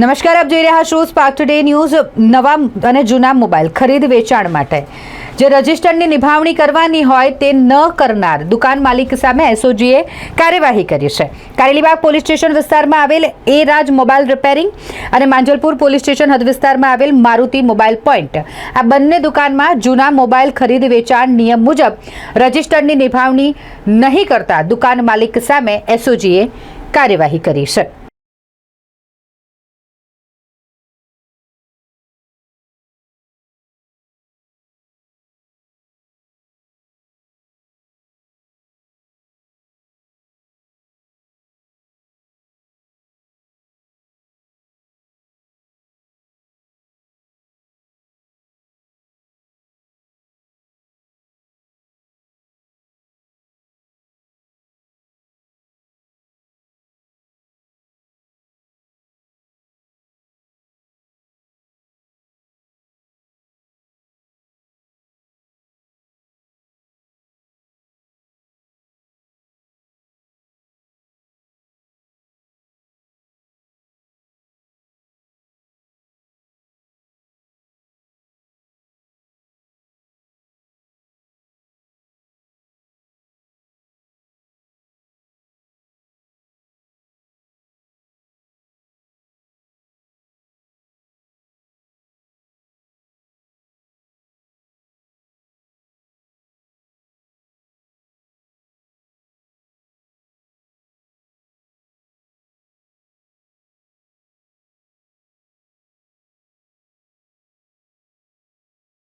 નમસ્કાર, આપ જોઈ રહ્યા છો સ્પાર્ક ટુડે ન્યૂઝ નવા અને જૂના મોબાઈલ ખરીદ વેચાણ માટે. જે રજિસ્ટરની નિભાવણી કરવાની હોય તે ન કરનાર દુકાન માલિક સામે એસઓજીએ કાર્યવાહી કરી છે. કારેલીબાગ પોલીસ સ્ટેશન વિસ્તારમાં આવેલ એ રાજ મોબાઈલ રિપેરિંગ અને માંજલપુર પોલીસ સ્ટેશન હદ વિસ્તારમાં આવેલ મારુતિ મોબાઈલ પોઈન્ટ. આ બંને દુકાનમાં જૂના મોબાઈલ ખરીદ વેચાણ નિયમ મુજબ રજિસ્ટરની નિભાવણી નહીં કરતા દુકાન માલિક સામે એસઓજીએ કાર્યવાહી કરી છે.